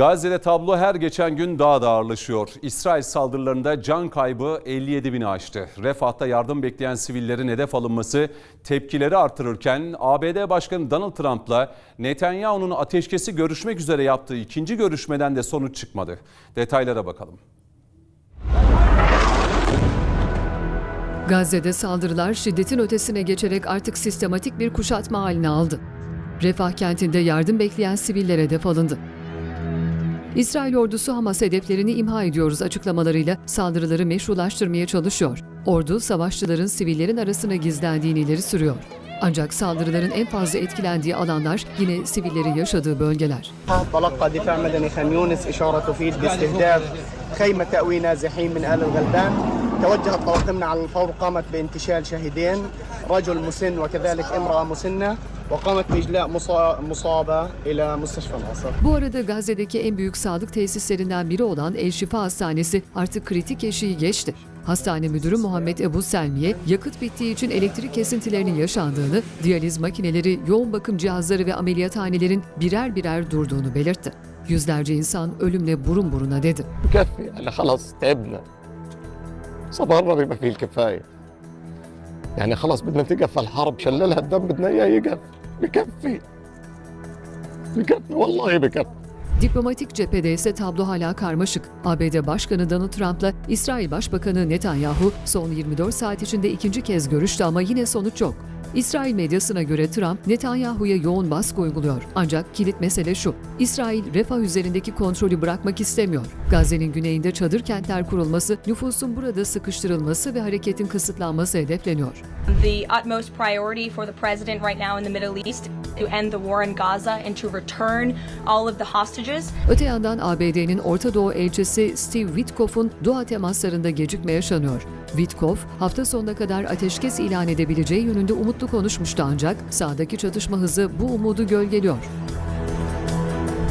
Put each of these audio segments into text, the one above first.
Gazze'de tablo her geçen gün daha da ağırlaşıyor. İsrail saldırılarında can kaybı 57 bini aştı. Refah'ta yardım bekleyen sivillerin hedef alınması tepkileri artırırken ABD Başkanı Donald Trump'la Netanyahu'nun ateşkesi görüşmek üzere yaptığı ikinci görüşmeden de sonuç çıkmadı. Detaylara bakalım. Gazze'de saldırılar şiddetin ötesine geçerek artık sistematik bir kuşatma haline aldı. Refah kentinde yardım bekleyen siviller hedef alındı. İsrail ordusu Hamas hedeflerini imha ediyoruz açıklamalarıyla saldırıları meşrulaştırmaya çalışıyor. Ordu savaşçıların sivillerin arasına gizlendiğini ileri sürüyor. Ancak saldırıların en fazla etkilendiği alanlar yine sivillerin yaşadığı bölgeler. تلقى دفاع مدني خان يونس إشارة تفيد باستهداف خيمة تأوي نازحين من آل الغلبان توجهت طواقمنا على الفور قامت بانتشال شهيدين رجل مسن وكذلك امرأة مسنة وقامت بإجلاء مصا- مصابة إلى مستشفى الناصر Bu arada Gazze'deki en büyük sağlık tesislerinden biri olan El Şifa Hastanesi artık kritik eşiği geçti. Hastane müdürü Muhammed Ebu Selmiye, yakıt bittiği için elektrik kesintilerinin yaşandığını, diyaliz makineleri, yoğun bakım cihazları ve ameliyathanelerin birer birer durduğunu belirtti. Yüzlerce insan ölümle burun buruna dedi. بكفي يعني خلاص تعبنا صبرنا بما فيه الكفايه يعني خلاص بدنا تقف الحرب شللها الدم بدنا اياه يقف بكفي بكفي والله بكفي Diplomatik cephede ise tablo hala karmaşık. ABD Başkanı Donald Trump'la İsrail Başbakanı Netanyahu son 24 saat içinde ikinci kez görüştü ama yine sonuç yok. İsrail medyasına göre Trump, Netanyahu'ya yoğun baskı uyguluyor. Ancak kilit mesele şu, İsrail refah üzerindeki kontrolü bırakmak istemiyor. Gazze'nin güneyinde çadır kentler kurulması, nüfusun burada sıkıştırılması ve hareketin kısıtlanması hedefleniyor. The utmost priority for the president right now in the Middle East to end the war in Gaza and to return all of the hostages. Öte yandan ABD'nin Orta Doğu elçisi Steve Witkoff'un Doha temaslarında gecikme yaşanıyor. Witkoff, hafta sonuna kadar ateşkes ilan edebileceği yönünde umutlu konuşmuştu ancak sahadaki çatışma hızı bu umudu gölgeliyor.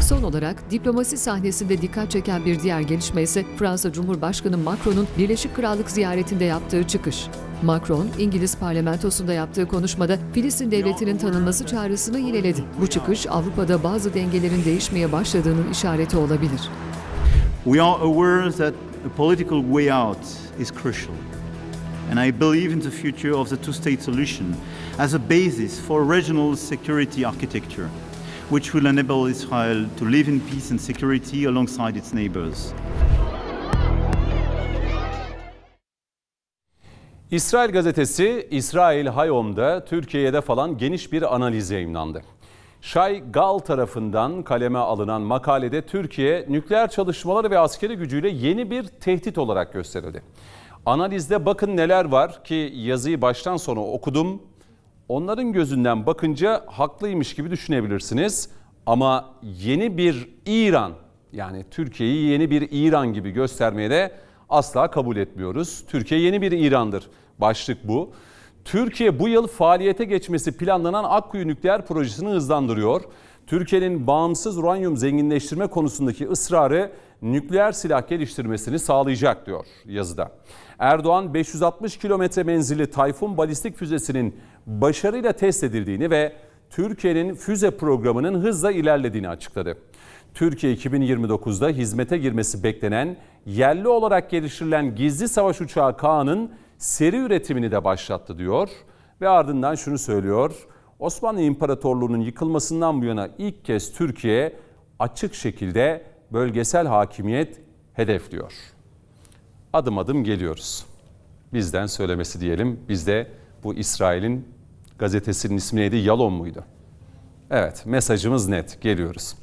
Son olarak diplomasi sahnesinde dikkat çeken bir diğer gelişme ise Fransa Cumhurbaşkanı Macron'un Birleşik Krallık ziyaretinde yaptığı çıkış. Macron, İngiliz parlamentosunda yaptığı konuşmada Filistin devletinin tanınması çağrısını yineledi. Bu çıkış Avrupa'da bazı dengelerin değişmeye başladığının işareti olabilir. We are aware that a political way out is crucial. And I believe in the future of the two state solution as a basis for regional security architecture, which will enable Israel to live in peace and security alongside its neighbors. İsrail gazetesi İsrail Hayom'da Türkiye'de falan geniş bir analiz yayımlandı. Şay Gal tarafından kaleme alınan makalede Türkiye nükleer çalışmaları ve askeri gücüyle yeni bir tehdit olarak gösterildi. Analizde bakın neler var ki yazıyı baştan sona okudum. Onların gözünden bakınca haklıymış gibi düşünebilirsiniz. Ama yeni bir İran yani Türkiye'yi yeni bir İran gibi göstermeye de asla kabul etmiyoruz. Türkiye yeni bir İran'dır. Başlık bu. Türkiye bu yıl faaliyete geçmesi planlanan Akkuyu nükleer projesini hızlandırıyor. Türkiye'nin bağımsız uranyum zenginleştirme konusundaki ısrarı nükleer silah geliştirmesini sağlayacak diyor yazıda. Erdoğan 560 kilometre menzilli Tayfun balistik füzesinin başarıyla test edildiğini ve Türkiye'nin füze programının hızla ilerlediğini açıkladı. Türkiye 2029'da hizmete girmesi beklenen yerli olarak geliştirilen gizli savaş uçağı Kaan'ın seri üretimini de başlattı diyor ve ardından şunu söylüyor. Osmanlı İmparatorluğu'nun yıkılmasından bu yana ilk kez Türkiye açık şekilde bölgesel hakimiyet hedefliyor. Adım adım geliyoruz. Bizden söylemesi diyelim. Biz de bu İsrail'in gazetesinin ismi neydi? Yalon muydu? Evet mesajımız net. Geliyoruz.